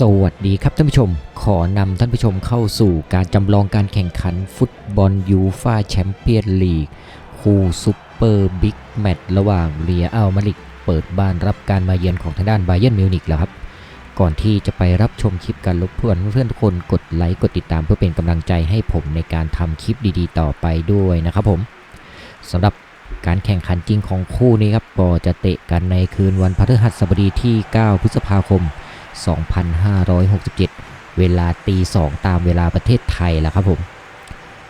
สวัสดีครับท่านผู้ชม ขอนำท่านผู้ชมเข้าสู่การจำลองการแข่งขันฟุตบอลยูฟาแชมเปี้ยนลีก คู่ซุปเปอร์บิ๊กแมตช์ระหว่างเรียอัลมาดริดเปิดบ้านรับการมาเยือนของทางด้านไบเยนมิวนิกแล้วครับ ก่อนที่จะไปรับชมคลิปกันรบกวนเพื่อนทุกคนกดไลค์กดติดตามเพื่อเป็นกำลังใจให้ผมในการทำคลิปดีๆ ต่อไปด้วยนะครับผมสำหรับการแข่งขันจริงของคู่นี้ครับก็จะเตะกันในคืนวันพฤหัสบดีที่ 9 พฤษภาคม 2567 เวลาตีสองตามเวลาประเทศไทยแล้วครับผม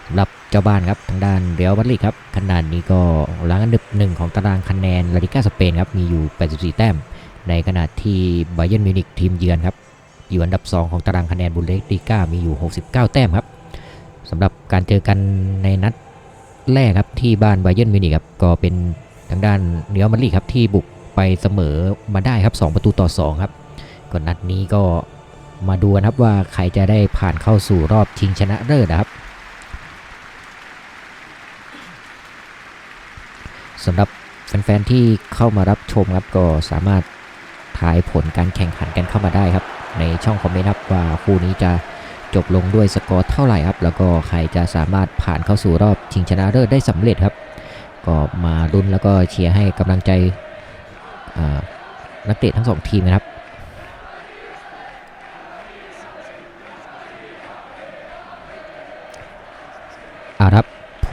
สำหรับเจ้าบ้านครับทางด้านเรอัลมาดริดครับขนาดนี้ก็หลังอันดับหนึ่งของตารางคะแนนลาลิก้าสเปนครับมีอยู่ 84 แต้ม ในขณะที่ไบเยนมิวนิกทีมเยือนครับอยู่อันดับ 2 ของตารางคะแนนบุนเลสลิก้ามีอยู่ 69 แต้มครับสำหรับการเจอกันในนัดแรกครับที่บ้านไบเยนมิวนิกครับก็เป็นทางด้านเรอัลมาดริดครับที่บุกไปเสมอมาได้ครับ 2 ประตูต่อ 2 ครับ ก่อนนัดนี้ก็มาดูนะครับว่าใครจะได้ผ่านเข้าสู่รอบชิงชนะเลิศนะครับสำหรับแฟนๆที่เข้ามารับชมครับก็สามารถทายผลการแข่งขันกันเข้ามาได้ครับ ในช่องคอมเมนต์ครับว่าคู่นี้จะจบลงด้วยสกอร์เท่าไหร่ครับ แล้วก็ใครจะสามารถผ่านเข้าสู่รอบชิงชนะเลิศได้สำเร็จครับ ก็มาลุ้นแล้วก็เชียร์ให้กำลังใจนักเตะทั้งสองทีมนะครับ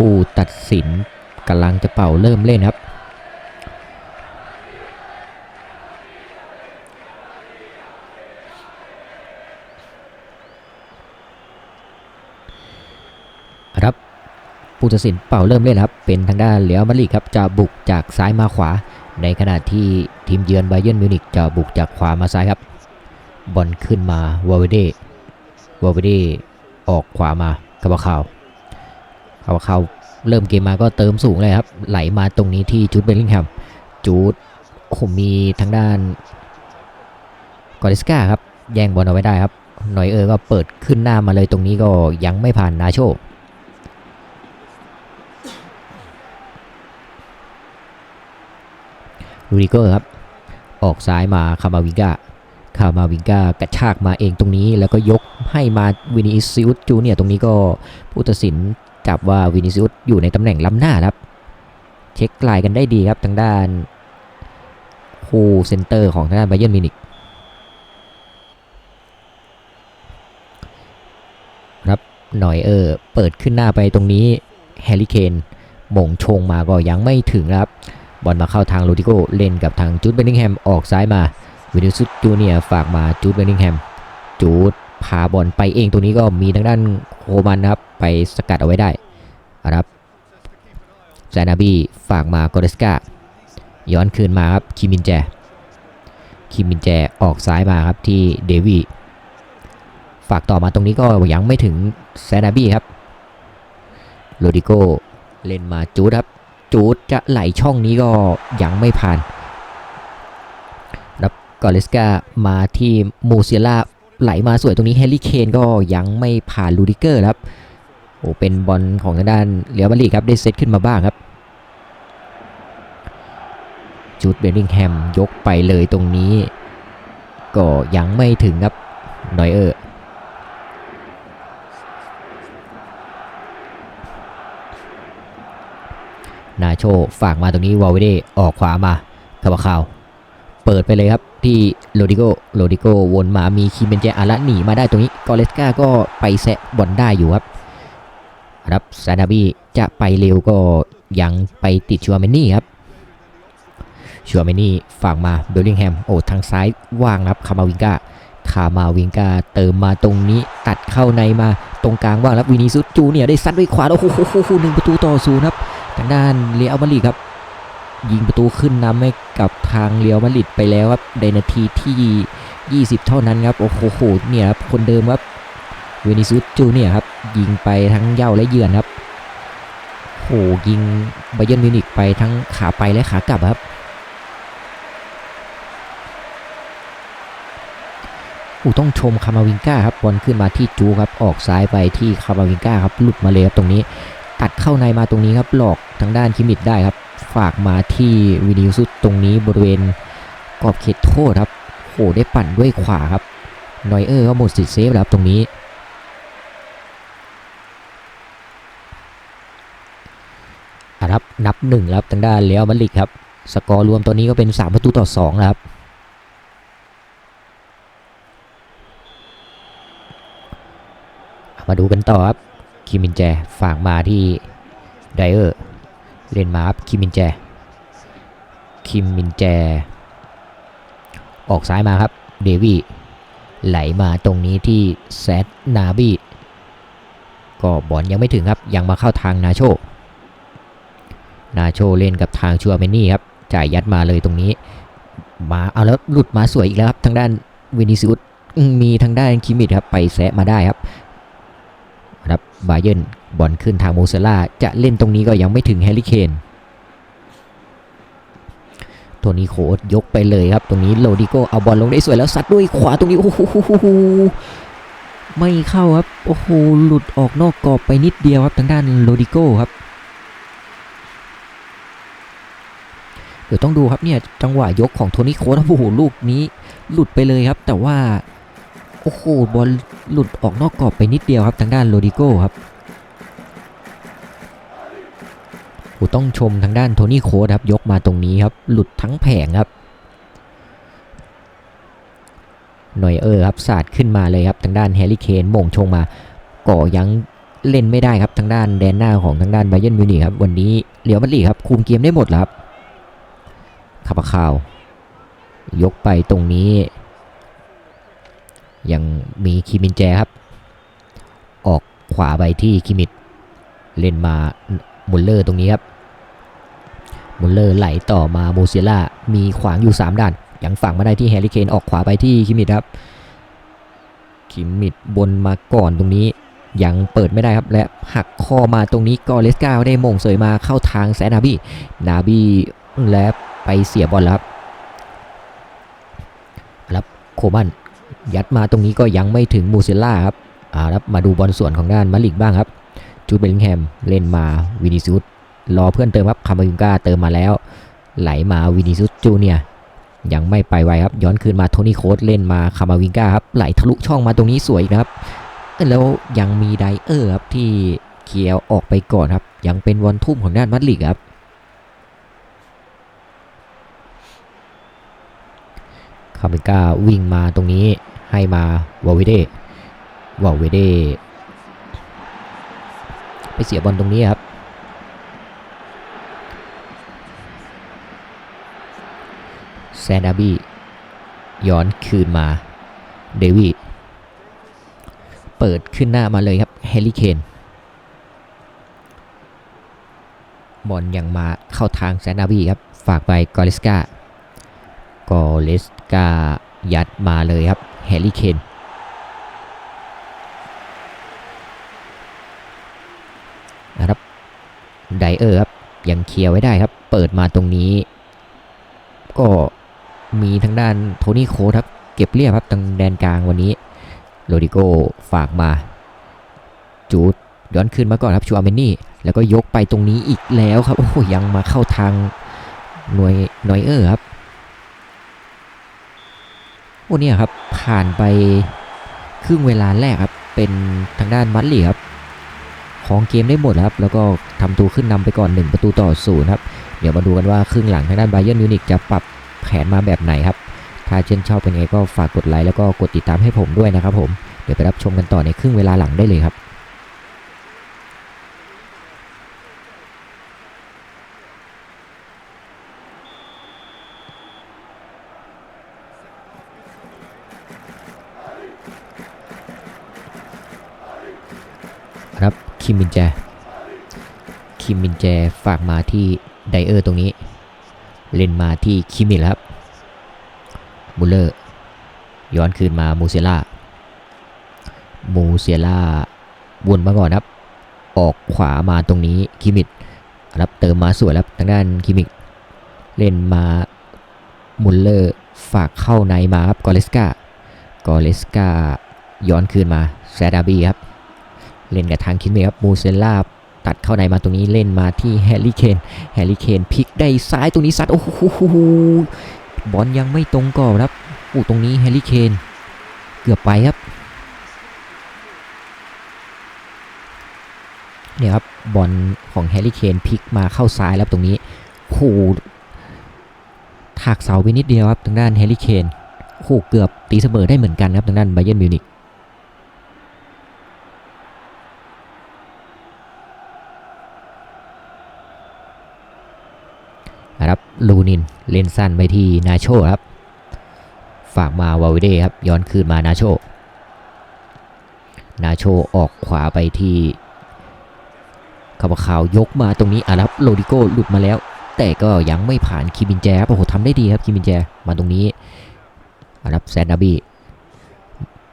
ผู้ตัดสินกำลังจะเป่าเริ่มเล่นครับ ครับผู้ตัดสินเป่าเริ่มเล่นครับ เป็นทางด้านเหลียวมาดริครับจะบุกจากซ้ายมาขวา ในขณะที่ทีมเยือนไบเยนมิวนิกจะบุกจากขวามาซ้ายครับบอลขึ้นมาวอลเวเดวอลเวเดออกขวามาคาบาคาว คาบาคาเริ่มเกมมาก็เติมสูงเลยครับ ไหลมาตรงนี้ที่จูดเบลลิงแฮมจูดโอ้โหมีทางด้านกอริสกาครับแย่งบอลเอาไว้ได้ครับหน่อยเออก็เปิดขึ้นหน้ามาเลยตรงนี้ก็ยังไม่ผ่านนาโชลูริเกอร์ครับ ออกซ้ายมาคามาวิงกาคามาวิงกากระชากมาเองตรงนี้แล้วก็ยกให้มาวินิซิอุสจูเนี่ยตรงนี้ก็ผู้ตัดสิน จับว่าวินิซิอุสอยู่ในตำแหน่งล้ำหน้าครับ เช็คลายกันได้ดีครับทางด้านคู่เซนเตอร์ของทางด้านไบเยนมินิกครับหน่อยเออเปิดขึ้นหน้าไปตรงนี้แฮร์รี่เคนหม่งชงมาก็ยังไม่ถึงครับบอลมาเข้าทางโรดิโกเล่นกับทางจูดเบนนิงแฮมออกซ้ายมาวินิสุสจูเนียฝากมาจูดเบนนิงแฮมจูดพาบอลไปเองตรงนี้ก็มีทางด้านโคมันนะครับ ไปสกัดเอาไว้ได้นะครับซานาบีฝากมากอเดสกาย้อนคืนมาครับคิมินแจ คิมินแจออกซ้ายมาครับที่เดวีฝากต่อมาตรงนี้ก็ยังไม่ถึงซานาบีครับโรดิโกเล่นมาจูดครับ จูดจะไหลช่องนี้ก็ยังไม่ผ่านรับกอเลสกามาที่มูเซียล่าไหลมาสวยตรงนี้แฮร์รี่เคนก็ยังไม่ผ่านลูดิเกอร์ครับ โอ้เป็นบอลของทางด้านเลียวบาลีครับได้เซตขึ้นมาบ้างครับ จูดเบลลิงแฮมยกไปเลยตรงนี้ ก็ยังไม่ถึงครับนอยเออร์นาโชฝากมาตรงนี้วอลเวเดออกขวามาคาบาคาว เปิดไปเลยครับที่โรดิโกโรดิโกวนมามีคีเบนเจอาระหนีมาได้ตรงนี้กอเลสกาก็ไปแซะบอลได้อยู่ครับ ครับซาดาบีจะไปเร็วก็ยังไปติดชัวเมนี่ครับชัวเมนี่ฝากมาเบลลิงแฮมโอ้ทางซ้ายว่างครับคามาวิงกาคามาวิงกาเติมมาตรงนี้ตัดเข้าในมาตรงกลางว่างแล้ววินิซุจูเนี่ยได้ซัดด้วยขวาโอ้โหหนึ่งประตูต่อศูนย์ครับทางด้านเรียลมาริครับ ยิงประตูขึ้นนำให้กับทางเรียลมาริดไปแล้วครับในนาทีที่ 20 เท่านั้นครับโอ้โหเนี่ยครับคนเดิมครับ เวนิซุสจูเนี่ยครับยิงไปทั้งเย้าและเยือนครับโอ้ยิงไบเยนมิวนิกไปทั้งขาไปและขากลับครับอู้ต้องชมคามาวิงก้าครับบอลขึ้นมาที่จูครับออกซ้ายไปที่คามาวิงก้าครับหลุดมาเลยครับตรงนี้ ตัดเข้าในมาตรงนี้ครับหลอกทางด้านคิมิดได้ครับ ฝากมาที่วินิวซุสตรงนี้บริเวณกรอบเขตโทษครับโอ้ได้ปั่นด้วยขวาครับนอยเออร์ก็หมดสิทธิ์เซฟแล้วครับตรงนี้อะ ครับ นับหนึ่งแล้วครับทางด้านเลี้ยวมาดริดครับ สกอร์รวมตัวนี้ก็เป็น 3 ประตูต่อ2แล้วครับมาดูกันต่อครับ คิมินแจฝากมาที่ไดเออร์เล่นมาครับคิมินแจ คิมมินแจ ออกซ้ายมาครับ เดวี่ไหลมาตรงนี้ที่แซดนาบีก็บอลยังไม่ถึงครับ ยังมาเข้าทางนาโช นาโชเล่นกับทางชัวเมนี่ครับจ่ายยัดมาเลยตรงนี้ มาเอาแล้วหลุดมาสวยอีกแล้วครับ ทางด้านวินิซิอุสมีทางด้านคิมิดครับไปแซะมาได้ครับครับบาเยนบอลขึ้นทางโมเซล่าจะเล่นตรงนี้ก็ยังไม่ถึงแฮร์รี่เคนตัวนี้โคดยกไปเลยครับ ตรงนี้โลดิโกเอาบอลลงได้สวยแล้วซัดด้วยขวาตรงนี้โอ้โหไม่เข้าครับโอ้โหหลุดออกนอกกรอบไปนิดเดียวครับทางด้านโลดิโกครับ เดี๋ยวต้องดูครับเนี่ยจังหวะยกของโทนี่โค้ดโอ้โหลูกนี้หลุดไปเลยครับ แต่ว่าโอ้โหบอลหลุดออกนอกกรอบไปนิดเดียวครับทางด้านโรดิโก้ครับโอ้ต้องชมทางด้านโทนี่โค้ดครับยกมาตรงนี้ครับ หลุดทั้งแผงครับหน่อยเออครับสาดขึ้นมาเลยครับทางด้านแฮร์รี่เคนมงชงมาก่อยังเล่นไม่ได้ครับทางด้านแดนหน้าของทางด้านไบเยนมิวนิกครับวันนี้เหลียวมัดลีครับคุมเกมได้หมดแล้วครับ ขับข่าว ยกไปตรงนี้ ยังมีคิมินแจครับ ออกขวาไปที่คิมิดเล่นมามุลเลอร์ตรงนี้ครับ มุลเลอร์ไหลต่อมาโมเซล่ามีขวางอยู่ 3 ด้าน ยังฝั่งมาได้ที่แฮร์รี่เคนออกขวาไปที่คิมิดครับ คิมิดบนมาก่อนตรงนี้ยังเปิดไม่ได้ครับ และหักข้อมาตรงนี้กอเลสกาได้มงเสยมาเข้าทางแซนาบี้นาบี้และ ไปเสียบอลแล้วครับแล้วโคบันยัดมาตรงนี้ก็ยังไม่ถึงมูเซล่าครับอ่าแล้วมาดูบอลส่วนของด้านมาลิกบ้างครับจูดเบลิงแฮมเล่นมาวินิซุสรอเพื่อนเติมครับคามายุงกาเติมมาแล้ว ไหลมาวินิซุสจูเนียยังไม่ไปไวครับย้อนคืนมาโทนี่โคสเล่นมาคามาวิงกาครับไหลทะลุช่องมาตรงนี้สวยนะครับแล้วยังมีไดเออร์ครับที่เคลียร์ออกไปก่อนครับ ยังเป็นวันทุ่มของด้านมัดลิกครับ คาเมก้าวิ่งมาตรงนี้ให้มาวาเวเดวาเวเดไปเสียบอลตรงนี้ครับแซนดาบี้ย้อนคืนมาเดวิดเปิดขึ้นหน้ามาเลยครับแฮร์รี่เคนบอลยังมาเข้าทางแซนดาบี้ครับ ฝากไปกอริสกากอเลส กายัดมาเลยครับแฮร์รี่เคนนะครับไดเออร์ครับยังเคลียร์ไว้ได้ครับ เปิดมาตรงนี้ ก็มีทางด้านโทนี่โคครับเก็บเรียบครับทางแดนกลางวันนี้โรดิโกฝากมา จูดย้อนคืนมาก่อนครับชูอาเมนี่ แล้วก็ยกไปตรงนี้อีกแล้วครับ โอ้ยังมาเข้าทางหน่วยน่วยเออร์ครับ โอ้เนี่ยครับผ่านไปครึ่งเวลาแรกครับ เป็นทางด้านมัดลีครับของเกมได้หมดครับ แล้วก็ทำตัวขึ้นนำไปก่อน 1 ประตูต่อศูนย์ครับ เดี๋ยวมาดูกันว่าครึ่งหลังทางด้านไบเยอร์มิวนิกจะปรับแผนมาแบบไหนครับ ถ้าเช่นชอบเป็นไงก็ฝากกดไลค์แล้วก็กดติดตามให้ผมด้วยนะครับผม เดี๋ยวไปรับชมกันต่อในครึ่งเวลาหลังได้เลยครับ คิมมินแจ คิมมินแจฝากมาที่ไดเออร์ตรงนี้ เล่นมาที่คิมิลครับมูเลอร์ย้อนคืนมามูเซล่า มูเซล่าวนมาก่อนครับ ออกขวามาตรงนี้คิมิดครับเติมมาสวยแล้วทางด้านคิมิกเล่นมามุลเลอร์ฝากเข้าในมาครับกอเลสกากอเลสกาย้อนคืนมาแซดาบีครับ เล่นกับทางคิมเมครับมูเซล่าตัดเข้าในมาตรงนี้เล่นมาที่แฮร์รี่เคนแฮร์รี่เคนพลิกได้ซ้ายตรงนี้ซัดโอ้โหบอลยังไม่ตรงกรอครับอู้ตรงนี้แฮร์รี่เคนเกือบไปครับเนี่ยครับบอลของแฮร์รี่เคนพลิกมาเข้าซ้ายแล้วตรงนี้โหถากเสาไปนิดเดียวครับทางด้านแฮร์รี่เคนโหเกือบตีเสมอได้เหมือนกันครับทางด้านไบเยนมิวนิก ครับลูนินเล่นสั้นไปที่นาโชครับ ฝากมาวาวิเดครับย้อนคืนมานาโชนาโชออกขวาไปที่คาบขาว ยกมาตรงนี้อะครับโรดิโก้หลุดมาแล้ว แต่ก็ยังไม่ผ่านคิมินแจโอ้โหทำได้ดีครับคิมินแจมาตรงนี้อะครับแซนนาบี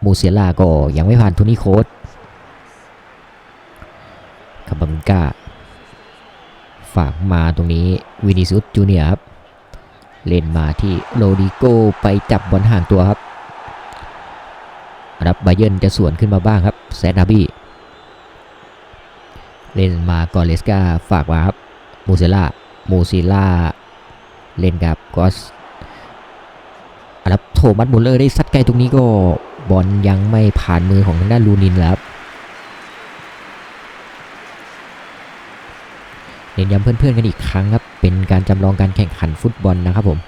มูเซียล่าก็ยังไม่ผ่านโทนี่โคสคาบังกา ฝากมาตรงนี้วินิซุสจูเนียครับ เล่นมาที่โรดิโกไปจับบอลห่างตัวครับรับไบเยร์นจะสวนขึ้นมาบ้างครับแซนาบีเล่นมากอเลสกาฝากมาครับมูเซล่ามูซิล่าเล่นกับกอสรับโทมัสมูลเลอร์ได้ซัดไกลตรงนี้ก็บอลยังไม่ผ่านมือของทางด้านลูนินแล้วครับ เน้นย้ำเพื่อนๆกันอีกครั้งครับ เป็นการจำลองการแข่งขันฟุตบอลนะครับผม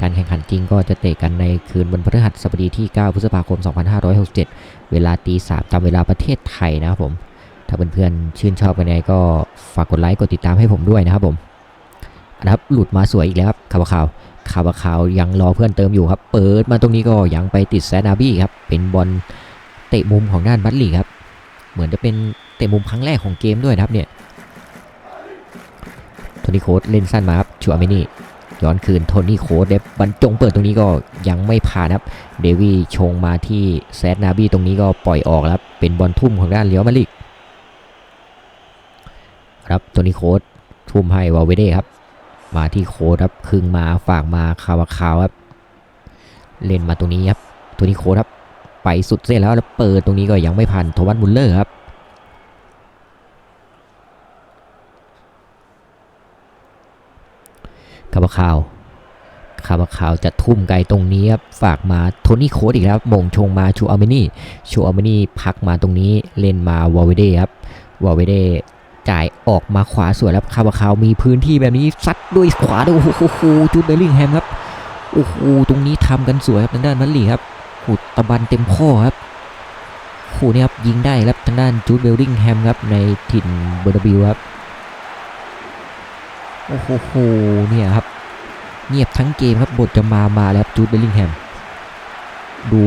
การแข่งขันจริงก็จะเตะกันในคืนวันพฤหัสบดีที่ 9 พฤษภาคม 2567 เวลาตีสามตามเวลาประเทศไทยนะครับผม ถ้าเพื่อนๆชื่นชอบกันไงก็ฝากกดไลค์กดติดตามให้ผมด้วยนะครับผมนะครับหลุดมาสวยอีกแล้วครับคาบาคาวคาบาคาวยังรอเพื่อนเติมอยู่ครับ เปิดมาตรงนี้ก็ยังไปติดแซนาบี้ครับ เป็นบอลเตะมุมของด้านบัตลีครับ เหมือนจะเป็นเตะมุมครั้งแรกของเกมด้วยนะครับเนี่ย นี่โค้ดเล่นสั้นมาครับชูอาเมนี่ย้อนคืนโทนี่โคดเดบบรรจงเปิดตรงนี้ก็ยังไม่ผ่านครับ เดวี่ชงมาที่แซดนาบี้ตรงนี้ก็ปล่อยออกแล้วเป็นบอลทุ่มของด้านเลียวมาลิกครับโทนี่โคดทุ่มให้วาเวเด้ครับ มาที่โคดครับคึงมาฝากมาคาวาคาวครับ เล่นมาตรงนี้ครับโทนี่โคดครับ ไปสุดเส้นแล้วแล้วเปิดตรงนี้ก็ยังไม่ผ่านโทมัสมุลเลอร์ครับ คาบาคาวคาบาคาวจะทุ่มไกลตรงนี้ครับฝากมาโทนี่โคดอีกแล้วครับมงชงมาชูอัลเมนี่ชูอัลเมนี่พักมาตรงนี้เล่นมาวอลเวเดครับวอลเวเดจ่ายออกมาขวาสวยแล้วคาบาคาวมีพื้นที่แบบนี้ซัดด้วยขวาด้วยโอ้โหจูดเบลลิงแฮมครับโอ้โหตรงนี้ทำกันสวยครับทางด้านมันลีครับหูตะบันเต็มข้อครับคู่นี้ครับยิงได้ครับทางด้านจูดเบลลิงแฮมครับในถิ่นเบอร์บิวครับโอ้โหเนี่ยครับ เงียบทั้งเกมครับบทจะมามาแล้วจูดเบลลิงแฮมดู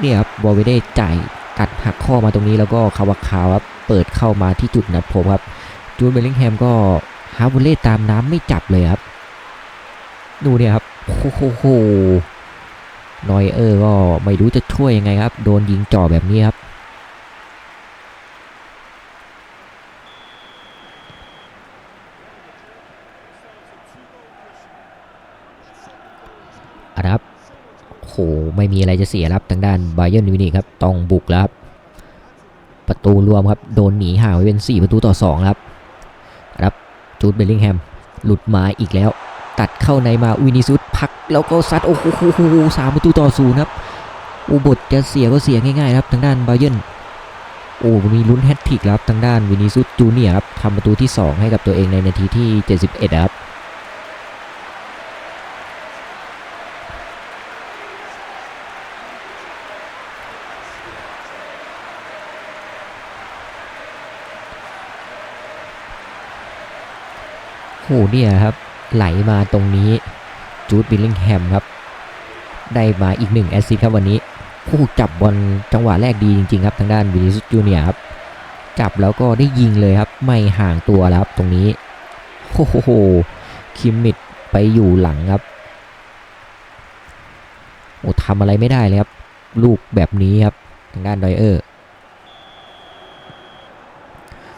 เนี่ยครับบอลเวเด้จ่ายกัดหักข้อมาตรงนี้แล้วก็คาวาคาวครับเปิดเข้ามาที่จุดนัดผมครับจูดเบลลิงแฮมก็ฮาร์วเล่ตามน้ำไม่จับเลยครับดูเนี่ยครับโอ้โหนอยเออร์ก็ไม่รู้จะช่วยยังไงครับ โดนยิงจ่อแบบนี้ครับ อะครับโห ไม่มีอะไรจะเสียครับทางด้านไบเย r n นมิวนิกครับต้องบุกแล้วครับประตูรวมครับโดนหนีห่างไปเป็น 4 ประตูต่อ2ครับครับจูดเบลลิงแฮมหลุดมาอีกแล้ว ตัดเข้าในมาวินิซุสพักแล้วก็ซัดโอ้โหสามประตูต่อศูนย์ครับอุบทจะเสียก็เสียง่ายๆครับทางด้านไบเย r n นโอ้มีลุ้นแฮตทริกครับทางด้านวินิซุสจูเนียครับทำประตูที่ 2 ให้กับตัวเองในนาทีที่ 71ครับ หเนี่ยครับ ไหลมาตรงนี้จูดบิลลิงแฮมครับ ได้มาอีกหนึ่งแอสซิสต์ครับวันนี้ผู้จับบอลจังหวะแรกดีจริง ๆ ครับ ทางด้านวินิสุจูเนียครับ จับแล้วก็ได้ยิงเลยครับ ไม่ห่างตัวแล้วครับตรงนี้โอ้โหคิมมิดไปอยู่หลังครับโอ้ทำอะไรไม่ได้เลยครับลูกแบบนี้ครับ ทางด้านดอยเออร์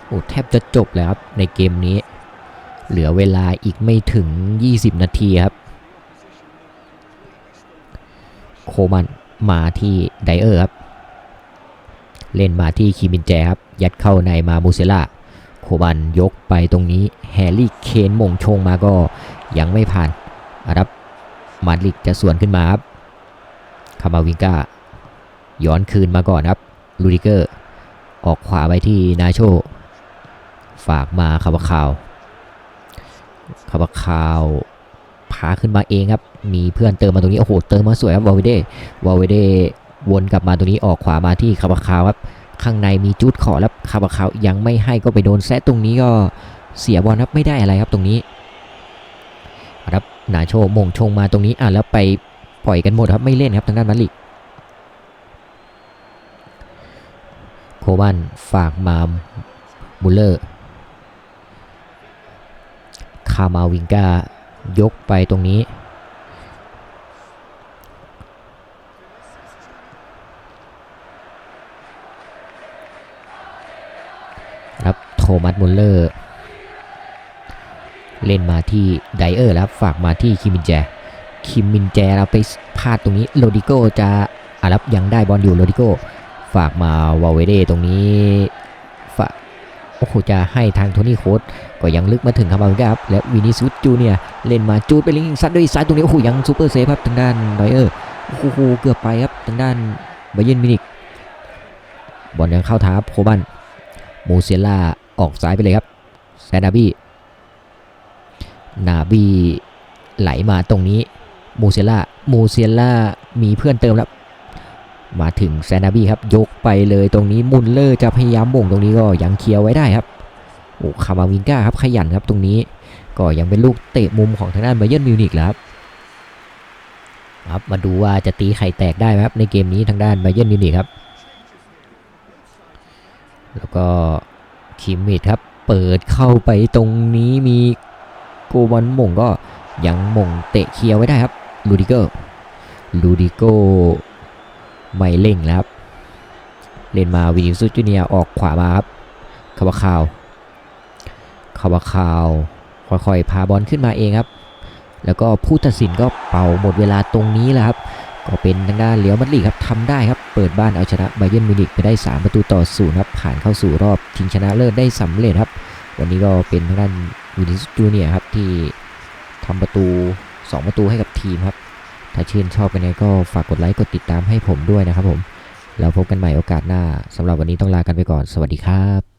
โอ้แทบจะจบแล้วครับในเกมนี้ เหลือเวลาอีกไม่ถึง 20 นาทีครับ โคมันมาที่ไดเออร์ครับ เล่นมาที่คิมินแจครับ ยัดเข้าในมามูเซล่า โคมันยกไปตรงนี้แฮร์รี่เคนมงชงมาก็ยังไม่ผ่านครับมาดริดจะสวนขึ้นมาครับคามาวิงกาย้อนคืนมาก่อนครับลูดิเกอร์ ออกขวาไปที่นาโช ฝากมาคาบาคาว คาบาคาวพาขึ้นมาเองครับ มีเพื่อนเติมมาตรงนี้ โอ้โห เติมมาสวยครับวาเวเดวาเวเดวนกลับมาตรงนี้ออกขวามาที่คาบาคาวครับ ข้างในมีจุดขอแล้วคาบาคาวยังไม่ให้ก็ไปโดนแซะตรงนี้ก็เสียบอลครับไม่ได้อะไรครับตรงนี้ครับนาโชมงชงมาตรงนี้อะแล้วไปปล่อยกันหมดครับไม่เล่นครับทางด้านมาดริดโคบันฝากมาบุลเลอร์ คามาวิงกายกไปตรงนี้ ครับโทมัสมุลเลอร์ เล่นมาที่ไดเออร์แล้วฝากมาที่คิมินแจ คิมมินแจเราไปพลาดตรงนี้โรดิโกจะอารับยังได้บอลอยู่โรดิโกฝากมาวาเวเดตรงนี้ โอ้โหจะให้ทางโทนี่โค้ดก็ยังลึกมาถึงคามาวิงกาครับและวินิสุสจูเนียเล่นมาจูดไปลิงซัดด้วยซ้ายตรงนี้โอ้โหยังซูเปอร์เซฟครับทางด้านไดเออร์โอ้โหเกือบไปครับทางด้านไบเยนมินิกบอลยังเข้าท้าโคบันโมเซล่าออกซ้ายไปเลยครับแซนาบี้นาบีไหลมาตรงนี้โมเซล่าโมเซล่ามีเพื่อนเติมแล้ว มาถึงแซนาบี้ครับยกไปเลยตรงนี้มุนเลอร์จะพยายามบ่งตรงนี้ก็ยังเคลียร์ไว้ได้ครับโอ้คามาวินก้าครับขยันครับตรงนี้ก็ยังเป็นลูกเตะมุมของทางด้านไบเยนมิวนิกแล้วครับครับมาดูว่าจะตีไข่แตกได้ไหมครับในเกมนี้ทางด้านไบเยนมิวนิกครับ แล้วก็คิมมิดครับเปิดเข้าไปตรงนี้มีโกบอลม่งก็ยังม่งเตะเคลียร์ไว้ได้ครับลูดิโกลูดิโก ไม่เร่งแล้วครับ เล่นมาวินิสุจูเนียออกขวามาครับคาบาคาวคาบาคาวค่อยๆพาบอลขึ้นมาเองครับ แล้วก็ผู้ตัดสินก็เป่าหมดเวลาตรงนี้แหละครับ ก็เป็นทางด้านเลียวมัดริดครับทำได้ครับ เปิดบ้านเอาชนะไบเยนมิวนิกไปได้ 3 ประตูต่อศูนย์ครับ ผ่านเข้าสู่รอบชิงชนะเลิศได้สำเร็จครับ วันนี้ก็เป็นทางด้านวินิสจูเนียครับที่ทำประตู 2 ประตูให้กับทีมครับ ถ้าชื่นชอบกันเนี่ยก็ฝากกดไลค์กดติดตามให้ผมด้วยนะครับผม แล้วพบกันใหม่โอกาสหน้าสำหรับวันนี้ต้องลากันไปก่อน สวัสดีครับ